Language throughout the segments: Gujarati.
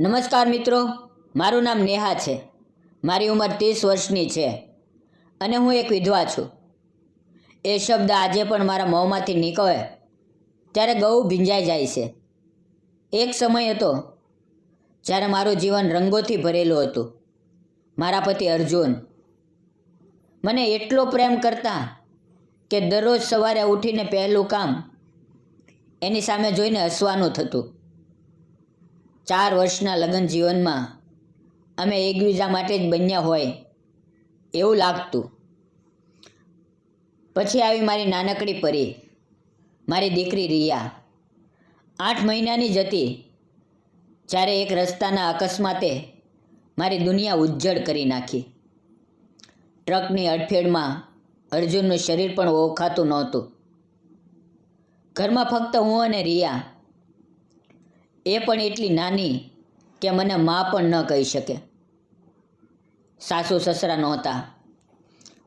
નમસ્કાર મિત્રો, મારું નામ નેહા છે. મારી ઉંમર ત્રીસ વર્ષની છે અને હું એક વિધવા છું. એ શબ્દ આજે પણ મારા મોંમાંથી નીકળે ત્યારે ગૌ ભીંજાઈ જાય છે. એક સમય હતો જ્યારે મારું જીવન રંગોથી ભરેલું હતું. મારા પતિ અર્જુન. મને એટલો પ્રેમ કરતા કે દરરોજ સવારે ઉઠીને પહેલું કામ એની સામે જોઈને હસવાનું થતું. ચાર વર્ષના લગ્ન જીવનમાં અમે એકબીજા માટે જ બન્યા હોય એવું લાગતું. પછી આવી મારી નાનકડી પરી, મારી દીકરી રિયા. આઠ મહિનાની જ હતી જ્યારે એક રસ્તાના અકસ્માતે મારી દુનિયા ઉજ્જડ કરી નાખી. ટ્રકની અડફેડમાં અર્જુનનું શરીર પણ ઓળખાતું નહોતું. ઘરમાં ફક્ત હું અને રિયા એ પણ એટલી નાની કે મને મા પણ ન કહી શકે. સાસુ સસરા નહોતા.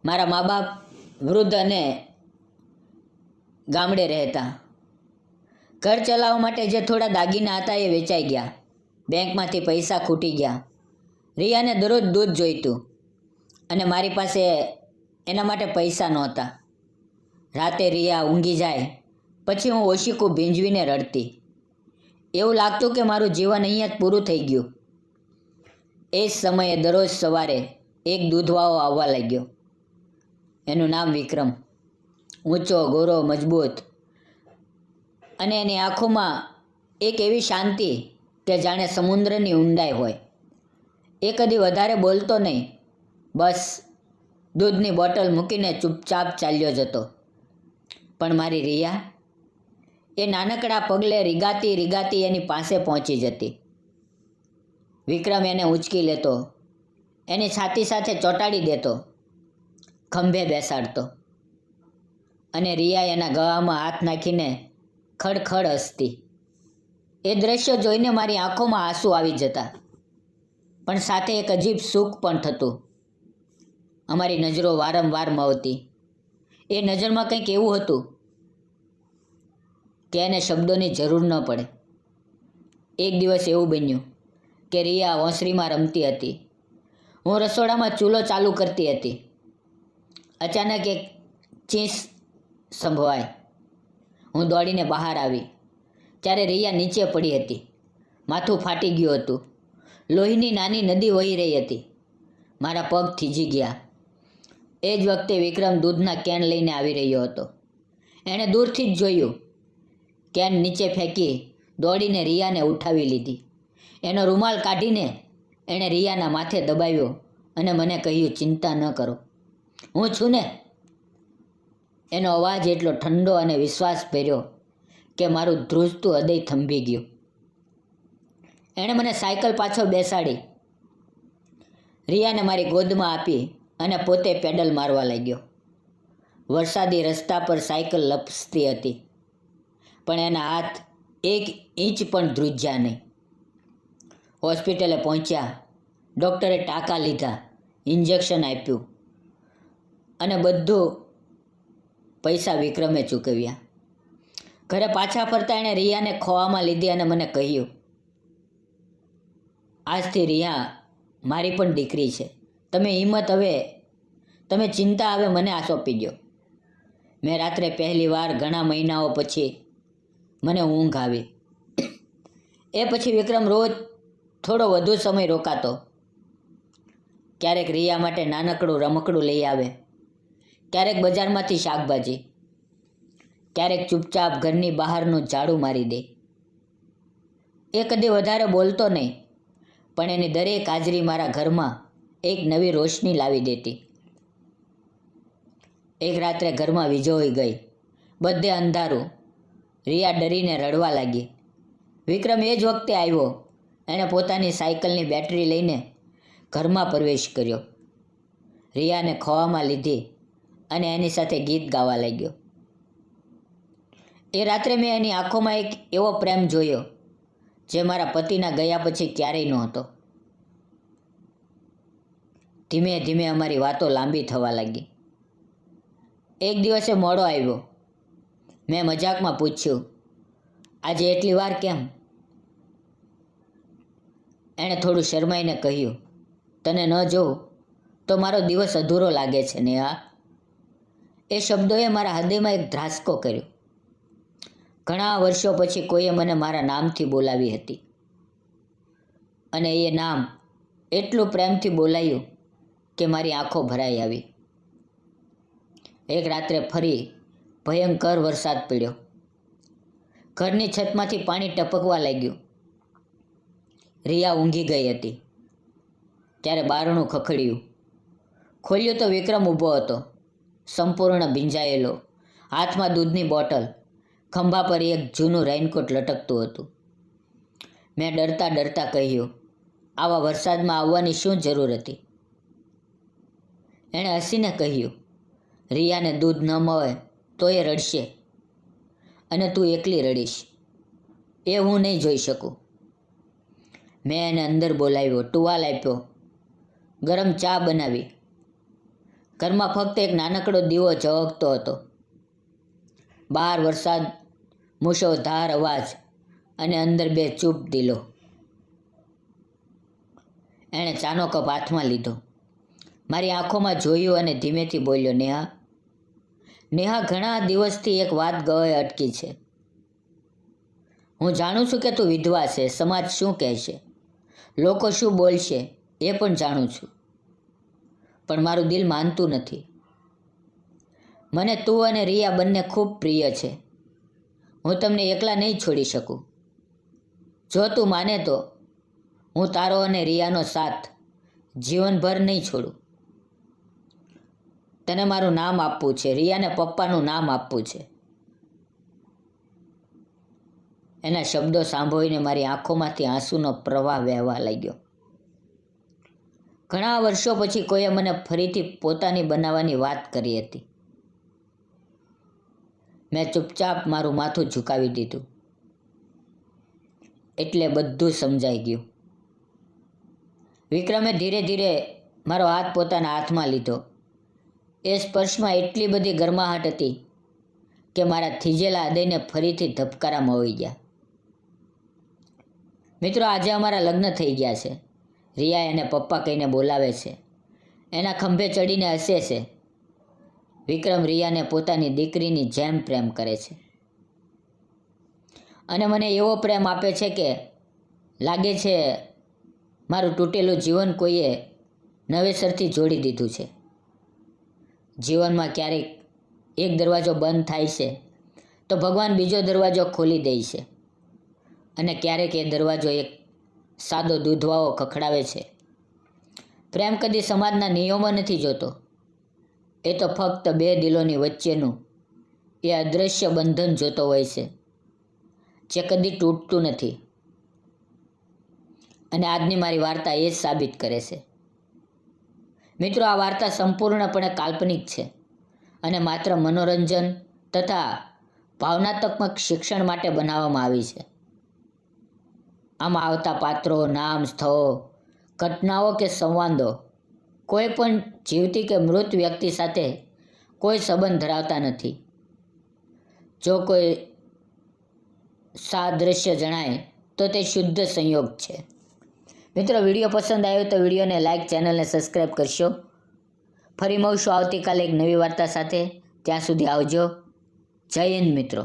મારા મા બાપ વૃદ્ધ અને ગામડે રહેતા. ઘર ચલાવવા માટે જે થોડા દાગીના હતા એ વેચાઈ ગયા. બેંકમાંથી પૈસા ખૂટી ગયા. રિયાને દરરોજ દૂધ જોઈતું અને મારી પાસે એના માટે પૈસા નહોતા. રાતે રિયા ઊંઘી જાય. પછી હું ઓશીકું ભીંજવીને રડતી. એવું લાગતું કે મારું જીવન અહીંયા જ પૂરું થઈ ગયું. એ જ સમયે દરરોજ સવારે એક દૂધવાળો આવવા લાગ્યો. એનું નામ વિક્રમ. ઊંચો, ગોરો, મજબૂત. અને એની આંખોમાં એક એવી શાંતિ કે જાણે સમુદ્રની ઊંડાઈ હોય. એ કદી વધારે બોલતો નહીં. બસ દૂધની બોટલ મૂકીને ચૂપચાપ ચાલ્યો જતો. પણ મારી રિયા એ નાનકડા પગલે રીગાતી રીગાતી એની પાસે પહોંચી જતી. વિક્રમ એને ઉંચકી લેતો. એની છાતી સાથે ચોંટાડી દેતો. ખંભે બેસાડતો. અને રિયા એના ગળામાં હાથ નાખીને ખડખડ હસતી. એ દ્રશ્ય જોઈને મારી આંખોમાં આંસુ આવી જતા. પણ સાથે એક અજીબ સુખ પણ થતું. અમારી નજરો વારંવાર મળતી એ નજરમાં કંઈક એવું હતું કે એને શબ્દોની જરૂર ન પડે. એક દિવસ એવું બન્યું કે રિયા વોંસરીમાં રમતી હતી. હું રસોડામાં ચૂલો ચાલુ કરતી હતી. અચાનક એક ચીસ સંભવાય. હું દોડીને બહાર આવી. ત્યારે રિયા નીચે પડી હતી. માથું ફાટી ગયું હતું. લોહીની નાની નદી વહી રહી હતી. મારા પગ થીજી ગયા. એ જ વખતે વિક્રમ દૂધના કેન લઈને આવી રહ્યો હતો. એણે દૂરથી જ જોયું કેન નીચે ફેંકી દોડીને રિયાને ઉઠાવી લીધી. એનો રૂમાલ કાઢીને એણે રિયાના માથે દબાવ્યો અને મને કહ્યું, ચિંતા ન કરો. હું છું ને. એનો અવાજ એટલો ઠંડો અને વિશ્વાસ ભર્યો કે મારું ધ્રુજતું હૃદય થંભી ગયું. એણે મને સાયકલ પાછો બેસાડી. રિયાને મારી ગોદમાં આપી અને પોતે પેડલ મારવા લાગ્યો. વરસાદી રસ્તા પર સાયકલ લપસતી હતી. પણ એના હાથ એક ઇંચ પણ ધ્રુજ્યા નહીં. હોસ્પિટલે પહોંચ્યા, ડૉક્ટરે ટાંકા લીધા, ઇન્જેક્શન આપ્યું અને બધું પૈસા વિક્રમે ચૂકવ્યા. ઘરે પાછા ફરતા એણે રિયાને ખોવામાં લીધી અને મને કહ્યું, આજથી રિયા, મારી પણ દીકરી છે. તમે હિંમત હવે, તમે ચિંતા હવે મને આ સોંપી દો મેં રાત્રે પહેલી વાર ઘણા મહિનાઓ પછી મને ઊંઘ આવી. એ પછી વિક્રમ રોજ થોડો વધુ સમય રોકાતો. ક્યારેક રિયા માટે નાનકડું રમકડું લઈ આવે. ક્યારેક બજારમાંથી શાકભાજી. ક્યારેક ચૂપચાપ ઘરની બહારનું ઝાડુ મારી દે. એ કદી વધારે બોલતો નહીં, પણ એની દરેક હાજરી મારા ઘરમાં એક નવી રોશની લાવી દેતી. એક રાત્રે ઘરમાં વીજો હોઈ ગઈ. બધે અંધારું. રિયા ડરીને રડવા લાગી. વિક્રમ એ જ વખતે આવ્યો. એણે પોતાની સાયકલની બેટરી લઈને ઘરમાં પ્રવેશ કર્યો. રિયાને ખોવામાં લીધી અને એની સાથે ગીત ગાવા લાગ્યો. એ રાત્રે મેં એની આંખોમાં એક એવો પ્રેમ જોયો, જે મારા પતિના ગયા પછી ક્યારેય નહોતો. ધીમે ધીમે અમારી વાતો લાંબી થવા લાગી. એક દિવસે મોડો આવ્યો. મેં મજાકમાં પૂછ્યું, આજે એટલી વાર કેમ? એણે થોડું શરમાઈને કહ્યું, તને ન જોઉં તો મારો દિવસ અધૂરો લાગે છે, નેહા. એ શબ્દોએ મારા હૃદયમાં એક ધ્રાસકો કર્યો. ઘણા વર્ષો પછી કોઈએ મને મારા નામથી બોલાવી હતી. અને એ નામ એટલું પ્રેમથી બોલાયું કે મારી આંખો ભરાઈ આવી. એક રાત્રે ફરી ભયંકર વરસાદ પડ્યો. ઘરની છતમાંથી પાણી ટપકવા લાગ્યું. રિયા ઊંઘી ગઈ હતી. ત્યારે બારણું ખખડ્યું. ખોલ્યું તો વિક્રમ ઊભો હતો. સંપૂર્ણ ભીંજાયેલો. હાથમાં દૂધની બોટલ. ખંભા પર એક જૂનું રેઇનકોટ લટકતું હતું. મેં ડરતા ડરતા કહ્યું, આવા વરસાદમાં આવવાની શું જરૂર હતી? એણે હસીને કહ્યું, રિયાને દૂધ ન મળે તો એ રડશે. અને તું એકલી રડીશ. એ હું નહીં જોઈ શકું. મેં એને અંદર બોલાવ્યો, ટુવાલ આપ્યો, ગરમ ચા બનાવી. ઘરમાં ફક્ત એક નાનકડો દીવો ઝળકતો હતો. બહાર વરસાદ મૂસોધાર અવાજ અને અંદર બે ચૂપ દિલો. એણે ચાનો કપ હાથમાં લીધો. મારી આંખોમાં જોયું અને ધીમેથી બોલ્યો, નેહા નેહા ઘણા દિવસથી એક વાત ગવાય અટકી છે. હું જાણું છું કે તું વિધવા છે, સમાજ શું કહેશે લોકો શું બોલશે, એ પણ જાણું છું. પણ મારું દિલ માનતું નથી. મને તું અને રિયા બંને ખૂબ પ્રિય છે. હું તમને એકલા નહીં છોડી શકું. જો તું માને તો હું તારો અને રિયાનો સાથ જીવનભર નહીં છોડું. તને મારું નામ આપવું છે, રિયાને પપ્પાનું નામ આપવું છે. એના શબ્દો સાંભળીને મારી આંખોમાંથી આંસુનો પ્રવાહ વહેવા લાગ્યો. ઘણા વર્ષો પછી કોઈએ મને ફરીથી પોતાની બનાવવાની વાત કરી હતી. મેં ચૂપચાપ મારું માથું ઝુકાવી દીધું. એટલે બધું સમજાઈ ગયું. વિક્રમે ધીરે ધીરે મારો હાથ પોતાના હાથમાં લીધો. એ સ્પર્શમાં એટલી બધી ગરમાહટ હતી કે મારા થીજેલા હૃદયને ફરીથી ધબકારા મળી ગયા. મિત્રો, આજે અમારા લગ્ન થઈ ગયા છે. રિયા એને પપ્પા કહીને બોલાવે છે. એના ખંભે ચડીને હસે છે. વિક્રમ રિયાને પોતાની દીકરીની જેમ પ્રેમ કરે છે. અને મને એવો પ્રેમ આપે છે કે લાગે છે મારું તૂટેલું જીવન કોઈએ નવેસરથી જોડી દીધું છે. જીવનમાં ક્યારેક એક દરવાજો બંધ થાય છે, તો ભગવાન બીજો દરવાજો ખોલી દે છે. અને ક્યારેક એ દરવાજો એક સાદો દૂધવાઓ ખખડાવે છે. પ્રેમ કદી સમાજના નિયમો નથી જોતો. એ તો ફક્ત બે દિલોની વચ્ચેનું એ અદૃશ્ય બંધન જોતો હોય છે, જે કદી તૂટતું નથી. અને આજની મારી વાર્તા એ જ સાબિત કરે છે. મિત્રો, આ વાર્તા સંપૂર્ણપણે કાલ્પનિક છે અને માત્ર મનોરંજન તથા ભાવનાત્મક શિક્ષણ માટે બનાવવામાં આવી છે. આમાં આવતા પાત્રો, નામ, સ્થળો, ઘટનાઓ કે સંવાદો કોઈ પણ જીવતી કે મૃત વ્યક્તિ સાથે કોઈ સંબંધ ધરાવતા નથી. જો કોઈ સાદૃશ્ય જણાય તો તે શુદ્ધ સંયોગ છે. મિત્રો, વીડિયો પસંદ આવ્યો તો વિડીયોને લાઇક ચેનલને સબસ્ક્રાઈબ કરશો. ફરી મળશું આવતીકાલે એક નવી વાર્તા સાથે. ત્યાં સુધી આવજો. જય હિન્દ મિત્રો.